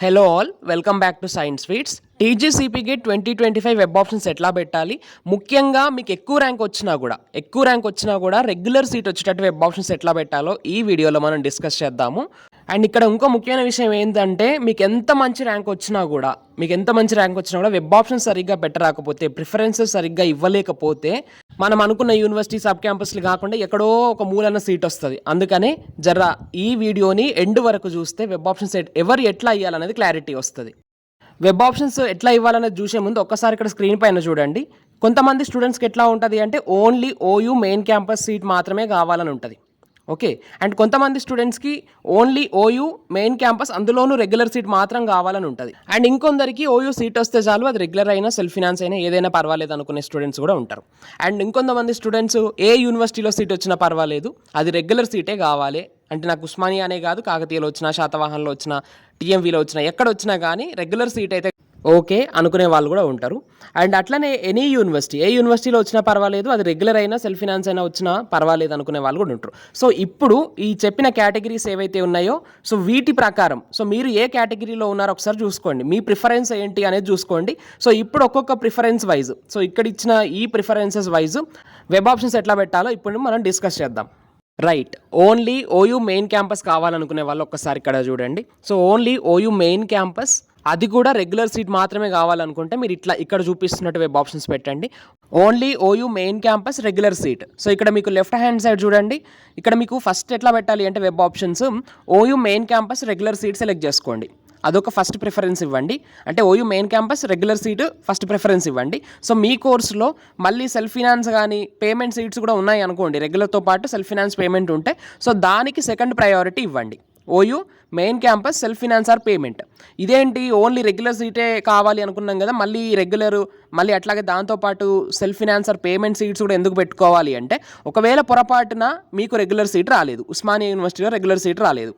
Hello all welcome back to science feeds టీజీసీపీకి twenty twenty five web options ఎట్లా పెట్టాలి? ముఖ్యంగా మీకు ఎక్కువ ర్యాంక్ వచ్చినా కూడా ఎక్కువ ర్యాంక్ వచ్చినా కూడా రెగ్యులర్ సీట్ వచ్చేటట్టు వెబ్ ఆప్షన్స్ ఎట్లా పెట్టాలో ఈ వీడియోలో మనం డిస్కస్ చేద్దాము. అండ్ ఇక్కడ ఇంకో ముఖ్యమైన విషయం ఏంటంటే మీకు ఎంత మంచి ర్యాంక్ వచ్చినా కూడా మీకు ఎంత మంచి ర్యాంక్ వచ్చినా కూడా వెబ్ ఆప్షన్స్ సరిగ్గా పెట్టరాకపోతే ప్రిఫరెన్సెస్ సరిగ్గా ఇవ్వలేకపోతే మనం అనుకున్న యూనివర్సిటీ సబ్ క్యాంపస్లు కాకుండా ఎక్కడో ఒక మూలన సీట్ వస్తుంది. అందుకనే జర ఈ వీడియోని ఎండ్ వరకు చూస్తే వెబ్ ఆప్షన్స్ సెట్ ఎవరు ఎట్లా ఇవ్వాలనేది క్లారిటీ వస్తుంది. వెబ్ ఆప్షన్స్ ఎట్లా ఇవ్వాలనేది చూసే ముందు ఒక్కసారి ఇక్కడ స్క్రీన్ పైన చూడండి. కొంతమంది స్టూడెంట్స్కి ఎట్లా ఉంటుంది అంటే only OU main campus seat మాత్రమే కావాలని ఉంటుంది. ఓకే. అండ్ కొంతమంది స్టూడెంట్స్కి ఓన్లీ ఓయూ మెయిన్ క్యాంపస్ అందులోనూ రెగ్యులర్ సీట్ మాత్రం కావాలని ఉంటుంది. అండ్ ఇంకొందరికి ఓయూ సీట్ వస్తే చాలు అది రెగ్యులర్ అయినా సెల్ఫ్ ఫినాన్స్ అయినా ఏదైనా పర్వాలేదు అనుకునే స్టూడెంట్స్ కూడా ఉంటారు. అండ్ ఇంకొంతమంది స్టూడెంట్స్ ఏ యూనివర్సిటీలో సీట్ వచ్చినా పర్వాలేదు అది రెగ్యులర్ సీటే కావాలి. అంటే నాకు ఉస్మానియానే కాదు కాకతీయలో వచ్చిన శాతవాహన్లో వచ్చిన టీఎంవీలో వచ్చిన ఎక్కడ వచ్చినా కానీ రెగ్యులర్ సీట్ అయితే ఓకే అనుకునే వాళ్ళు కూడా ఉంటారు. అండ్ అట్లనే ఎనీ యూనివర్సిటీ ఏ యూనివర్సిటీలో వచ్చినా పర్వాలేదు అది రెగ్యులర్ అయినా సెల్ఫ్ ఫినాన్స్ అయినా వచ్చినా పర్వాలేదు అనుకునే వాళ్ళు కూడా ఉంటారు. సో ఇప్పుడు ఈ చెప్పిన కేటగిరీస్ ఏవైతే ఉన్నాయో సో వీటి ప్రకారం సో మీరు ఏ కేటగిరీలో ఉన్నారో ఒకసారి చూసుకోండి. మీ ప్రిఫరెన్స్ ఏంటి అనేది చూసుకోండి. సో ఇప్పుడు ఒక్కొక్క ప్రిఫరెన్స్ వైజ్ సో ఇక్కడ ఇచ్చిన ఈ ప్రిఫరెన్సెస్ వైజ్ వెబ్ ఆప్షన్స్ ఎట్లా పెట్టాలో ఇప్పుడు మనం డిస్కస్ చేద్దాం. Right only OU main campus కావాలనుకునే వాళ్ళు ఒక్కసారి ఇక్కడ చూడండి. So only OU main campus అది కూడా రెగ్యులర్ సీట్ మాత్రమే కావాలనుకుంటే మీరు ఇట్లా ఇక్కడ చూపిస్తున్నట్టు వెబ్ ఆప్షన్స్ పెట్టండి. Only OU main campus regular seat so ఇక్కడ మీకు లెఫ్ట్ హ్యాండ్ సైడ్ చూడండి. ఇక్కడ మీకు ఫస్ట్ ఎట్లా పెట్టాలి అంటే web options OU main campus regular seat select చేసుకోండి. అదొక ఫస్ట్ ప్రిఫరెన్స్ ఇవ్వండి. అంటే OU main campus regular seat first preference ఇవ్వండి. సో మీ కోర్సులో మళ్ళీ సెల్ఫ్ ఫినాన్స్ కానీ పేమెంట్ సీట్స్ కూడా ఉన్నాయి అనుకోండి. రెగ్యులర్తో పాటు సెల్ఫ్ ఫినాన్స్ పేమెంట్ ఉంటే సో దానికి సెకండ్ ప్రయారిటీ ఇవ్వండి. OU main campus self finance or payment ఇదేంటి? ఓన్లీ రెగ్యులర్ సీటే కావాలి అనుకున్నాం కదా మళ్ళీ రెగ్యులర్ మళ్ళీ అట్లాగే దాంతోపాటు self finance or payment seats కూడా ఎందుకు పెట్టుకోవాలి అంటే ఒకవేళ పొరపాటున మీకు రెగ్యులర్ సీట్ రాలేదు. ఉస్మానియా యూనివర్సిటీలో రెగ్యులర్ సీట్ రాలేదు.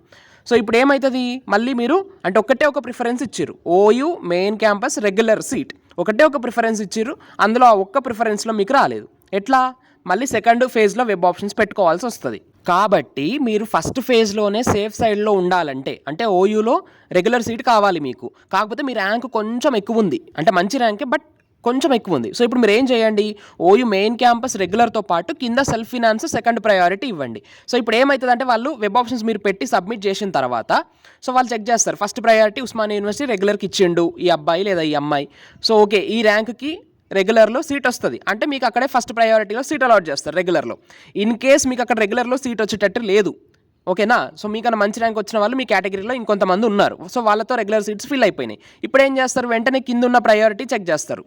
సో ఇప్పుడు ఏమవుతుంది మళ్ళీ మీరు అంటే ఒకటే ఒక ప్రిఫరెన్స్ ఇచ్చారు OU main campus regular seat. ఒకటే ఒక ప్రిఫరెన్స్ ఇచ్చారు అందులో ఆ ఒక్క ప్రిఫరెన్స్లో మీకు రాలేదు. ఎట్లా? మళ్ళీ సెకండ్ ఫేజ్లో వెబ్ ఆప్షన్స్ పెట్టుకోవాల్సి వస్తుంది. కాబట్టి మీరు ఫస్ట్ ఫేజ్లోనే సేఫ్ సైడ్లో ఉండాలంటే అంటే ఓయూలో రెగ్యులర్ సీట్ కావాలి మీకు. కాకపోతే మీ ర్యాంక్ కొంచెం ఎక్కువ ఉంది అంటే మంచి ర్యాంకే బట్ కొంచెం ఎక్కువ ఉంది సో ఇప్పుడు మీరు ఏం చేయండి? ఓయూ మెయిన్ క్యాంపస్ రెగ్యులర్తో పాటు కింద సెల్ఫ్ ఫినాన్స్ సెకండ్ ప్రయారిటీ ఇవ్వండి. సో ఇప్పుడు ఏమవుతుంది అంటే వాళ్ళు వెబ్ ఆప్షన్స్ మీరు పెట్టి సబ్మిట్ చేసిన తర్వాత సో వాళ్ళు చెక్ చేస్తారు. ఫస్ట్ ప్రయారిటీ ఉస్మానియా యూనివర్సిటీ రెగ్యులర్కి ఇచ్చిండు ఈ అబ్బాయి లేదా ఈ అమ్మాయి. సో ఓకే ఈ ర్యాంక్కి రెగ్యులర్లో సీట్ వస్తుంది. అంటే మీకు అక్కడే ఫస్ట్ ప్రయారిటీలో సీట్ అలాట్ చేస్తారు రెగ్యులర్లో. ఇన్ కేస్ మీకు అక్కడ రెగ్యులర్లో సీట్ వచ్చేటట్టు లేదు. ఓకేనా? సో మీకన్నా మంచి ర్యాంక్ వచ్చిన వాళ్ళు మీ కేటగిరీలో ఇంకొంతమంది ఉన్నారు. సో వాళ్ళతో రెగ్యులర్ సీట్స్ ఫిల్ అయిపోయినాయి. ఇప్పుడు ఏం చేస్తారు? వెంటనే కింద ఉన్న ప్రయారిటీ చెక్ చేస్తారు.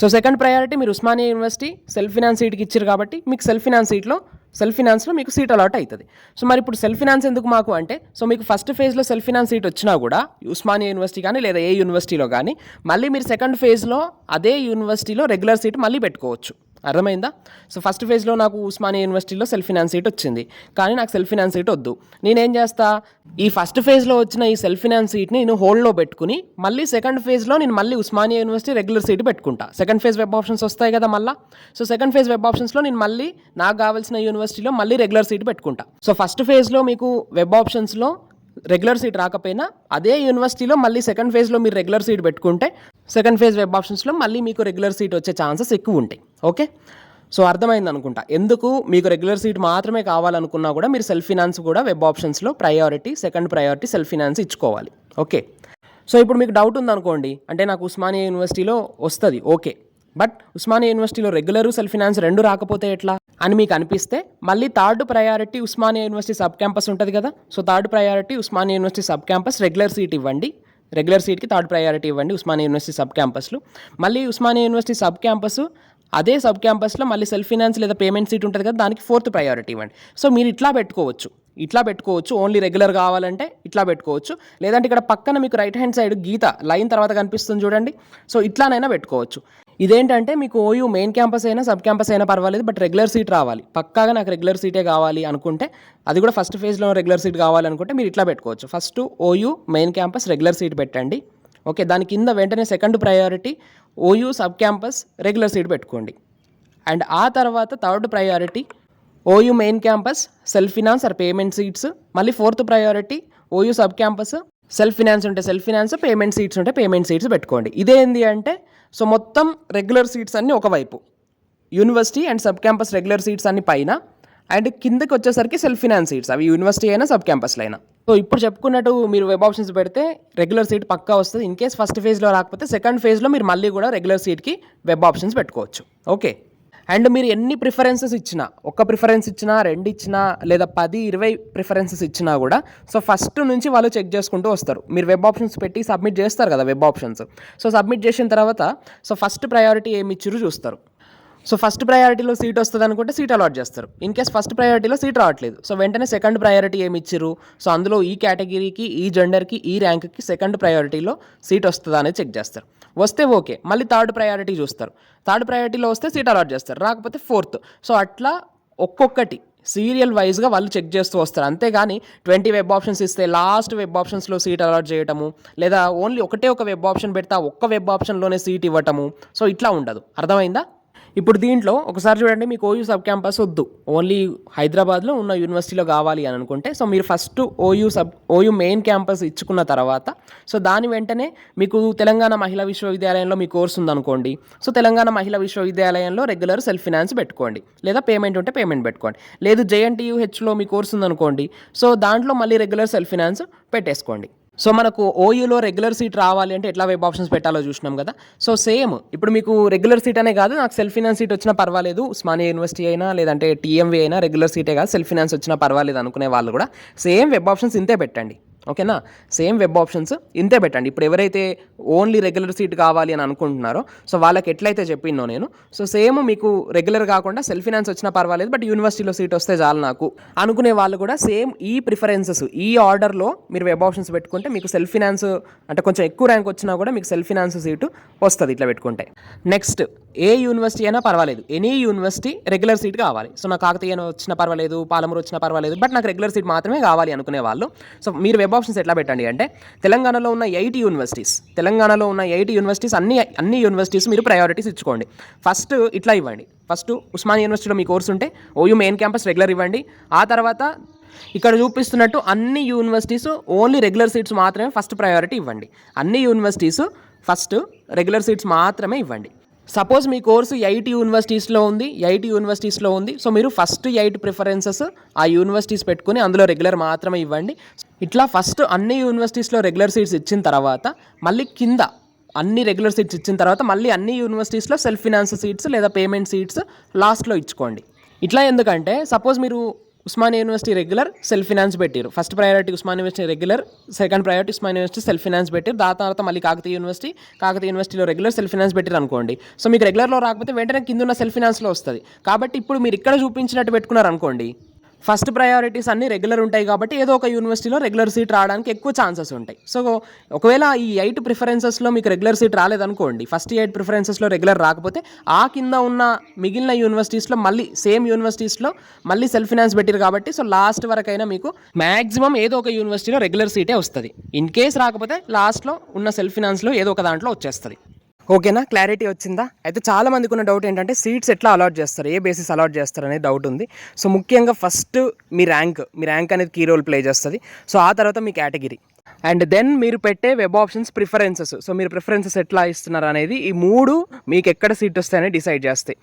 సో సెకండ్ ప్రయారిటీ మీరు ఉస్మానియా యూనివర్సిటీ సెల్ఫ్ ఫినాన్స్ సీట్కి ఇచ్చారు కాబట్టి మీకు సెల్ఫ్ ఫినాన్స్ సీట్లో సెల్ఫ్ ఫినాన్స్లో మీకు సీట్ అలాట్ అవుతుంది. సో మరి ఇప్పుడు సెల్ఫ్ ఫినాన్స్ ఎందుకు మాకు అంటే సో మీకు ఫస్ట్ ఫేజ్లో సెల్ఫ్ ఫినాన్స్ సీట్ వచ్చినా కూడా ఉస్మానియా యూనివర్సిటీ కానీ లేదా ఏ యూనివర్సిటీలో కానీ మళ్ళీ మీరు సెకండ్ ఫేజ్లో అదే యూనివర్సిటీలో రెగ్యులర్ సీట్ మళ్ళీ పెట్టుకోవచ్చు. అర్థమైందా? సో ఫస్ట్ ఫేజ్లో నాకు ఉస్మానియా యూనివర్సిటీలో సెల్ఫ్ ఫినాన్స్ సీట్ వచ్చింది. కానీ నాకు సెల్ఫ్ ఫినాన్స్ సీట్ వద్దు. నేనేం చేస్తా? ఈ ఫస్ట్ ఫేజ్లో వచ్చిన ఈ సెల్ఫ్ ఫినాన్స్ సీట్ని నేను హోల్డ్లో పెట్టుకుని మళ్ళీ సెకండ్ ఫేజ్లో నేను మళ్ళీ ఉస్మానియా యూనివర్సిటీ రెగ్యులర్ సీట్ పెట్టుకుంటా. సెకండ్ ఫేజ్ వెబ్ ఆప్షన్స్ వస్తాయి కదా మళ్ళీ? సో సెకండ్ ఫేజ్ వెబ్ ఆప్షన్స్లో నేను మళ్ళీ నాకు కావాల్సిన యూనివర్సిటీలో మళ్ళీ రెగ్యులర్ సీట్ పెట్టుకుంటా. సో ఫస్ట్ ఫేజ్లో మీకు వెబ్ ఆప్షన్స్లో రెగ్యులర్ సీట్ రాకపోయినా అదే యూనివర్సిటీలో మళ్ళీ సెకండ్ ఫేజ్లో మీరు రెగ్యులర్ సీట్ పెట్టుకుంటే సెకండ్ ఫేజ్ వెబ్ ఆప్షన్స్లో మళ్ళీ మీకు రెగ్యులర్ సీట్ వచ్చే ఛాన్సెస్ ఎక్కువ ఉంటాయి. ఓకే సో అర్థమైంది అనుకుంటా. ఎందుకు మీకు రెగ్యులర్ సీట్ మాత్రమే కావాలనుకున్నా కూడా మీరు సెల్ఫ్ ఫినాన్స్ కూడా వెబ్ ఆప్షన్స్లో priority second priority self finance ఇచ్చుకోవాలి. ఓకే సో ఇప్పుడు మీకు డౌట్ ఉందనుకోండి అంటే నాకు ఉస్మానియా యూనివర్సిటీలో వస్తుంది. ఓకే బట్ ఉస్మానియా యూనివర్సిటీలో రెగ్యులర్ సెల్ఫ్ ఫినాన్స్ రెండు రాకపోతే ఎట్లా? అని మీకు అనిపిస్తే మళ్ళీ third priority Osmania university sub campus ఉంటుంది కదా? So third priority Osmania university sub campus regular seat ఇవ్వండి. రెగ్యులర్ సీట్కి థర్డ్ ప్రయారిటీ ఇవ్వండి ఉస్మానియా యూనివర్సిటీ సబ్ క్యాంపస్లో మళ్ళీ ఉస్మానియా యూనివర్సిటీ సబ్ క్యాంపస్ అదే సబ్ క్యాంపస్లో మళ్ళీ సెల్ఫ్ ఫినాన్స్ లేదా పేమెంట్ సీట్ ఉంటుంది కదా దానికి ఫోర్త్ ప్రయారిటీ ఇవ్వండి. సో మీరు ఇట్లా పెట్టుకోవచ్చు ఇట్లా పెట్టుకోవచ్చు ఓన్లీ రెగ్యులర్ కావాలంటే ఇట్లా పెట్టుకోవచ్చు. లేదంటే ఇక్కడ పక్కన మీకు రైట్ హ్యాండ్ సైడ్ గీత లైన్ తర్వాత కనిపిస్తుంది చూడండి. సో ఇట్లానైనా పెట్టుకోవచ్చు. ఇదేంటంటే మీకు ఓయూ మెయిన్ క్యాంపస్ అయినా సబ్ క్యాంపస్ అయినా పర్వాలేదు బట్ రెగ్యులర్ సీట్ రావాలి. పక్కాగా నాకు రెగ్యులర్ సీటే కావాలి అనుకుంటే అది కూడా ఫస్ట్ ఫేజ్లో రెగ్యులర్ సీట్ కావాలనుకుంటే మీరు ఇట్లా పెట్టుకోవచ్చు. First OU main campus regular seat పెట్టండి. ఓకే దాని కింద వెంటనే second priority OU sub campus regular seat పెట్టుకోండి. అండ్ ఆ తర్వాత third priority OU main campus self finance or payment seats మళ్ళీ fourth priority OU sub campus self finance ఉంటే self finance payment seats ఉంటే పేమెంట్ సీట్స్ పెట్టుకోండి. ఇదేంది అంటే so మొత్తం రెగ్యులర్ సీట్స్ అన్నీ ఒకవైపు university and sub campus regular seats అన్ని పైన అండ్ కిందకి వచ్చేసరికి సెల్ఫ్ ఫినాన్స్ సీట్స్. అవి యూనివర్సిటీ అయినా సబ్ క్యాంపస్లో అయినా. సో ఇప్పుడు చెప్పుకున్నట్టు మీరు వెబ్ ఆప్షన్స్ పెడితే రెగ్యులర్ సీట్ పక్కా వస్తుంది. ఇన్ కేస్ ఫస్ట్ ఫేజ్లో రాకపోతే సెకండ్ ఫేజ్లో మీరు మళ్ళీ కూడా రెగ్యులర్ సీట్కి వెబ్ ఆప్షన్స్ పెట్టుకోవచ్చు. ఓకే. అండ్ మీరు ఎన్ని ప్రిఫరెన్సెస్ ఇచ్చినా ఒక ప్రిఫరెన్స్ ఇచ్చినా రెండు ఇచ్చినా లేదా పది ఇరవై ప్రిఫరెన్సెస్ ఇచ్చినా కూడా సో ఫస్ట్ నుంచి వాళ్ళు చెక్ చేసుకుంటూ వస్తారు. మీరు వెబ్ ఆప్షన్స్ పెట్టి సబ్మిట్ చేస్తారు కదా వెబ్ ఆప్షన్స్. సో సబ్మిట్ చేసిన తర్వాత సో ఫస్ట్ ప్రయారిటీ ఏమి ఇచ్చిరు చూస్తారు. సో ఫస్ట్ ప్రయారిటీలో సీట్ వస్తుంది అనుకుంటే సీట్ అలాట్ చేస్తారు. ఇన్ కేస్ ఫస్ట్ ప్రయారిటీలో సీట్ రావట్లేదు. సో వెంటనే సెకండ్ ప్రయారిటీ ఏమి ఇచ్చిర్రు? సో అందులో ఈ కేటగిరీకి ఈ జెండర్కి ఈ ర్యాంక్కి సెకండ్ ప్రయారిటీలో సీట్ వస్తుందా అనేది చెక్ చేస్తారు. వస్తే ఓకే. మళ్ళీ థర్డ్ ప్రయారిటీ చూస్తారు. థర్డ్ ప్రయారిటీలో వస్తే సీట్ అలాట్ చేస్తారు. రాకపోతే ఫోర్త్. సో అట్లా ఒక్కొక్కటి సీరియల్ వైజ్గా వాళ్ళు చెక్ చేస్తూ వస్తారు. అంతేగాని ట్వంటీ వెబ్ ఆప్షన్స్ ఇస్తే లాస్ట్ వెబ్ ఆప్షన్స్లో సీట్ అలాట్ చేయటము లేదా ఓన్లీ ఒకటే ఒక వెబ్ ఆప్షన్ పెడితే ఆ ఒక్క వెబ్ ఆప్షన్లోనే సీట్ ఇవ్వటము. సో ఇట్లా ఉండదు. అర్థమైందా? ఇప్పుడు దీంట్లో ఒకసారి చూడండి మీకు ఓయూ సబ్ క్యాంపస్ వద్దు. ఓన్లీ హైదరాబాద్లో ఉన్న యూనివర్సిటీలో కావాలి అని అనుకుంటే సో మీరు first OU sub OU main campus ఇచ్చుకున్న తర్వాత సో దాని వెంటనే మీకు తెలంగాణ మహిళా విశ్వవిద్యాలయంలో మీ కోర్స్ ఉందనుకోండి. సో తెలంగాణ మహిళా విశ్వవిద్యాలయంలో రెగ్యులర్ సెల్ఫ్ ఫినాన్స్ పెట్టుకోండి. లేదా పేమెంట్ ఉంటే పేమెంట్ పెట్టుకోండి. లేదు జేఎన్టీయూహెచ్లో మీ కోర్స్ ఉందనుకోండి సో దాంట్లో మళ్ళీ రెగ్యులర్ సెల్ఫ్ ఫినాన్స్ పెట్టేసుకోండి. సో మనకు ఓయూలో రెగ్యులర్ సీట్ రావాలి అంటే ఎట్లా వెబ్ ఆప్షన్స్ పెట్టాలో చూసినాం కదా. సో సేమ్ ఇప్పుడు మీకు రెగ్యులర్ సీట్ అనే కాదు నాకు సెల్ఫ్ ఫినాన్స్ సీట్ వచ్చినా పర్వాలేదు. ఉస్మానియా యూనివర్సిటీ అయినా లేదంటే టీఎంవి అయినా రెగ్యులర్ సీటే కాదు సెల్ఫ్ ఫినాన్స్ వచ్చినా పర్వాలేదు అనుకునే వాళ్ళు కూడా. సేమ్ వెబ్ ఆప్షన్స్ ఇంతే పెట్టండి. ఓకేనా? సేమ్ వెబ్ ఆప్షన్స్ ఇంతే పెట్టండి. ఇప్పుడు ఎవరైతే ఓన్లీ రెగ్యులర్ సీట్ కావాలి అని అనుకుంటున్నారో సో వాళ్ళకి ఎట్లయితే చెప్పినో నేను సో సేమ్ మీకు రెగ్యులర్ కాకుండా సెల్ఫ్ ఫినాన్స్ వచ్చినా పర్వాలేదు బట్ యూనివర్సిటీలో సీట్ వస్తే చాలు నాకు అనుకునే వాళ్ళు కూడా సేమ్ ఈ ప్రిఫరెన్సెస్ ఈ ఆర్డర్లో మీరు వెబ్ ఆప్షన్స్ పెట్టుకుంటే మీకు సెల్ఫ్ ఫినాన్స్ అంటే కొంచెం ఎక్కువ ర్యాంక్ వచ్చినా కూడా మీకు సెల్ఫ్ ఫినాన్స్ సీటు వస్తుంది ఇట్లా పెట్టుకుంటే. నెక్స్ట్ ఏ యూనివర్సిటీ అయినా పర్వాలేదు. ఎనీ యూనివర్సిటీ రెగ్యులర్ సీట్ కావాలి. సో నాకు కాకతీయ వచ్చినా పర్వాలేదు పాలమూరు వచ్చినా పర్వాలేదు బట్ నాకు రెగ్యులర్ సీట్ మాత్రమే కావాలి అనుకునే వాళ్ళు. సో మీరు వెబ్ ఆప్షన్స్ ఎట్లా పెట్టండి అంటే తెలంగాణలో ఉన్న ఎయిట్ యూనివర్సిటీస్ తెలంగాణలో ఉన్న ఎయిట్ యూనివర్సిటీస్ అన్ని అన్ని యూనివర్సిటీస్ మీరు ప్రయారిటీస్ ఇచ్చుకోండి. ఫస్ట్ ఇట్లా ఇవ్వండి. ఫస్ట్ ఉస్మాన్ యూనివర్సిటీలో మీ కోర్స్ ఉంటే ఓయూ మెయిన్ క్యాంపస్ రెగ్యులర్ ఇవ్వండి. ఆ తర్వాత ఇక్కడ చూపిస్తున్నట్టు అన్ని యూనివర్సిటీస్ ఓన్లీ రెగ్యులర్ సీట్స్ మాత్రమే ఫస్ట్ ప్రయారిటీ ఇవ్వండి. అన్ని యూనివర్సిటీస్ ఫస్ట్ రెగ్యులర్ సీట్స్ మాత్రమే ఇవ్వండి. సపోజ్ మీ కోర్సు ఐటీ యూనివర్సిటీస్లో ఉంది ఐటీ యూనివర్సిటీస్లో ఉంది. సో మీరు ఫస్ట్ ఎయిట్ ప్రిఫరెన్సెస్ ఆ యూనివర్సిటీస్ పెట్టుకుని అందులో రెగ్యులర్ మాత్రమే ఇవ్వండి. ఇట్లా ఫస్ట్ అన్ని యూనివర్సిటీస్లో రెగ్యులర్ సీట్స్ ఇచ్చిన తర్వాత మళ్ళీ కింద అన్ని రెగ్యులర్ సీట్స్ ఇచ్చిన తర్వాత మళ్ళీ అన్ని యూనివర్సిటీస్లో సెల్ఫ్ ఫినాన్స్ సీట్స్ లేదా పేమెంట్ సీట్స్ లాస్ట్లో ఇచ్చుకోండి. ఇట్లా ఎందుకంటే సపోజ్ మీరు Osmania university regular self finance పెట్టారు. First priority Osmania university regular second priority Osmania university self finance పెట్టారు. దాని తర్వాత మళ్ళీ కాకతీయ యూనివర్సిటీ కాకతీయ యూనివర్సిటీలో రెగ్యులర్ సెల్ఫ్ ఫినాన్స్ పెట్టారు అనుకోండి. సో మీకు రెగ్యులర్లో రాకపోతే వెంటనే కింద ఉన్న సెల్ఫ్ ఫినాన్స్లో వస్తుంది. కాబట్టి ఇప్పుడు మీరు ఇక్కడ చూపించినట్టు పెట్టుకున్నారు అనుకోండి ఫస్ట్ ప్రయారిటీస్ అన్నీ రెగ్యులర్ ఉంటాయి కాబట్టి ఏదో ఒక యూనివర్సిటీలో రెగ్యులర్ సీట్ రావడానికి ఎక్కువ ఛాన్సెస్ ఉంటాయి. సో ఒకవేళ ఈ ఎయిట్ ప్రిఫరెన్సెస్లో మీకు రెగ్యులర్ సీట్ రాలేదనుకోండి ఫస్ట్ ఎయిట్ ప్రిఫరెన్సెస్లో రెగ్యులర్ రాకపోతే ఆ కింద ఉన్న మిగిలిన యూనివర్సిటీస్లో మళ్ళీ సేమ్ యూనివర్సిటీస్లో మళ్ళీ సెల్ఫ్ ఫినాన్స్ పెట్టారు కాబట్టి సో లాస్ట్ వరకైనా మీకు మ్యాక్సిమం ఏదో ఒక యూనివర్సిటీలో రెగ్యులర్ సీటే వస్తుంది. ఇన్ కేస్ రాకపోతే లాస్ట్లో ఉన్న సెల్ఫ్ ఫినాన్స్లో ఏదో ఒక దాంట్లో వచ్చేస్తుంది. ఓకేనా? క్లారిటీ వచ్చిందా? అయితే చాలా మందికి ఉన్న డౌట్ ఏంటంటే సీట్స్ ఎట్లా అలాట్ చేస్తారు? ఏ బేసిస్ అలాట్ చేస్తారు అనేది డౌట్ ఉంది. సో ముఖ్యంగా ఫస్ట్ మీ ర్యాంక్ మీ ర్యాంక్ అనేది కీ రోల్ ప్లే చేస్తుంది. సో ఆ తర్వాత మీ కేటగిరీ అండ్ దెన్ మీరు పెట్టే వెబ్ ఆప్షన్స్ ప్రిఫరెన్సెస్ సో మీరు ప్రిఫరెన్సెస్ ఎట్లా ఇస్తున్నారు అనేది ఈ మూడు మీకు ఎక్కడ సీట్ వస్తాయని డిసైడ్ చేస్తాయి.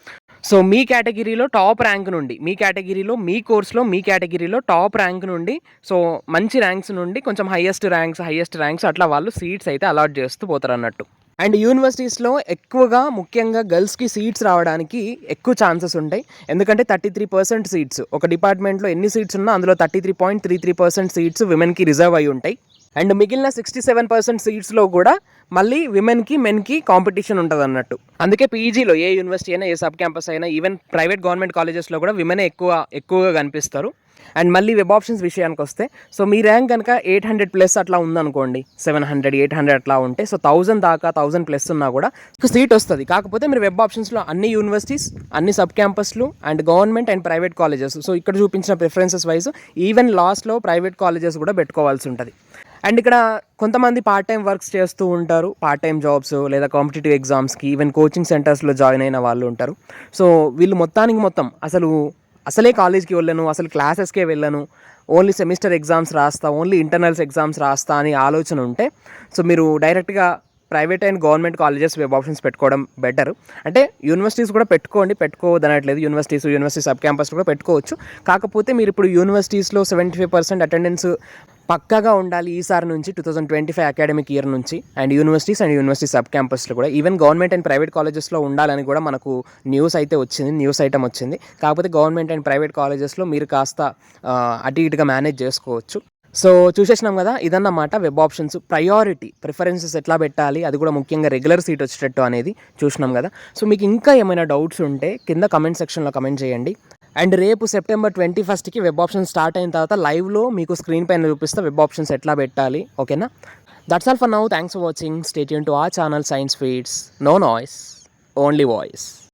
సో మీ కేటగిరీలో టాప్ ర్యాంక్ నుండి మీ కేటగిరీలో మీ కోర్స్లో మీ కేటగిరీలో టాప్ ర్యాంక్ నుండి సో మంచి ర్యాంక్స్ నుండి కొంచెం హైయెస్ట్ ర్యాంక్స్ హైయెస్ట్ ర్యాంక్స్ అట్లా వాళ్ళు సీట్స్ అయితే అలాట్ చేస్తూ పోతారు అన్నట్టు అండ్ యూనివర్సిటీస్లో ఎక్కువగా ముఖ్యంగా గర్ల్స్కి సీట్స్ రావడానికి ఎక్కువ ఛాన్సెస్ ఉంటాయి. ఎందుకంటే థర్టీ త్రీ పర్సెంట్ సీట్స్. ఒక డిపార్ట్మెంట్లో ఎన్ని సీట్స్ ఉన్నా అందులో thirty three point three three percent seats విమెన్కి reserve అయి ఉంటాయి. అండ్ మిగిలిన సిక్స్టీ సెవెన్ పర్సెంట్ సీట్స్లో కూడా మళ్ళీ విమెన్కి మెన్కి కాంపిటీషన్ ఉంటుంది అన్నట్టు అందుకే పీజీలో ఏ యూనివర్సిటీ అయినా ఏ సబ్ క్యాంపస్ అయినా ఈవెన్ ప్రైవేట్ గవర్నమెంట్ కాలేజెస్లో కూడా విమెనే ఎక్కువ ఎక్కువగా కనిపిస్తారు. అండ్ మళ్ళీ వెబ్ ఆప్షన్స్ విషయానికి వస్తే సో మీ ర్యాంక్ కనుక ఎయిట్ హండ్రెడ్ ప్లస్ అట్లా ఉందనుకోండి సెవెన్ హండ్రెడ్ ఎయిట్ హండ్రెడ్ అట్లా ఉంటే సో థౌసండ్ దాకా థౌసండ్ ప్లస్ ఉన్నా కూడా సీట్ వస్తుంది. కాకపోతే మీరు వెబ్ ఆప్షన్స్లో అన్ని యూనివర్సిటీస్ అన్ని sub క్యాంపస్లు and government and private colleges so ఇక్కడ చూపించిన ప్రిఫరెన్సెస్ వైజ్ ఈవెన్ లాస్ట్లో ప్రైవేట్ కాలేజెస్ కూడా పెట్టుకోవాల్సి ఉంటుంది. అండ్ ఇక్కడ కొంతమంది పార్ట్ టైం వర్క్స్ చేస్తూ ఉంటారు పార్ట్ టైం జాబ్స్ లేదా కాంపిటేటివ్ ఎగ్జామ్స్కి ఈవెన్ కోచింగ్ సెంటర్స్లో జాయిన్ అయిన వాళ్ళు ఉంటారు. సో వీళ్ళు మొత్తానికి మొత్తం అసలు అసలే కాలేజ్కి వెళ్ళను అసలు క్లాసెస్కే వెళ్ళను. ఓన్లీ సెమిస్టర్ ఎగ్జామ్స్ రాస్తా ఓన్లీ ఇంటర్నల్స్ ఎగ్జామ్స్ రాస్తా అని ఆలోచన ఉంటే సో మీరు డైరెక్ట్గా private and government colleges web options పెట్టుకోవడం బెటర్. అంటే యూనివర్సిటీస్ కూడా పెట్టుకోండి పెట్టుకోవద్దనట్లేదు యూనివర్సిటీస్ యూనివర్సిటీ సబ్ క్యాంపస్ కూడా పెట్టుకోవచ్చు. కాకపోతే మీరు ఇప్పుడు యూనివర్సిటీస్లో సెవెంటీ ఫైవ్ పర్సెంట్ అటెండెన్స్ పక్కాగా ఉండాలి ఈసారి నుంచి two thousand twenty five academic year నుంచి and universities and university sub క్యాంపస్లో కూడా ఈవెన్ గవర్నమెంట్ అండ్ ప్రైవేట్ కాలేజెస్లో ఉండాలని కూడా మనకు న్యూస్ అయితే వచ్చింది న్యూస్ ఐటమ్ వచ్చింది. కాకపోతే గవర్నమెంట్ అండ్ ప్రైవేట్ కాలేజెస్లో మీరు కాస్త అటు ఇటుగా మేనేజ్ చేసుకోవచ్చు. సో చూసేసినాం కదా ఇదన్నమాట వెబ్ ఆప్షన్స్ ప్రయారిటీ ప్రిఫరెన్సెస్ ఎట్లా పెట్టాలి అది కూడా ముఖ్యంగా రెగ్యులర్ సీట్ వచ్చేటట్టు అనేది చూసినాం కదా. సో మీకు ఇంకా ఏమైనా డౌట్స్ ఉంటే కింద కమెంట్ సెక్షన్లో కమెంట్ చేయండి. అండ్ రేపు సెప్టెంబర్ ట్వంటీ ఫస్ట్కి వెబ్ ఆప్షన్ స్టార్ట్ అయిన తర్వాత లైవ్లో మీకు స్క్రీన్ పైన చూపిస్తే వెబ్ ఆప్షన్స్ ఎట్లా పెట్టాలి ఓకేనా? That's all for now thanks for watching state to a channel science feeds no noise only voice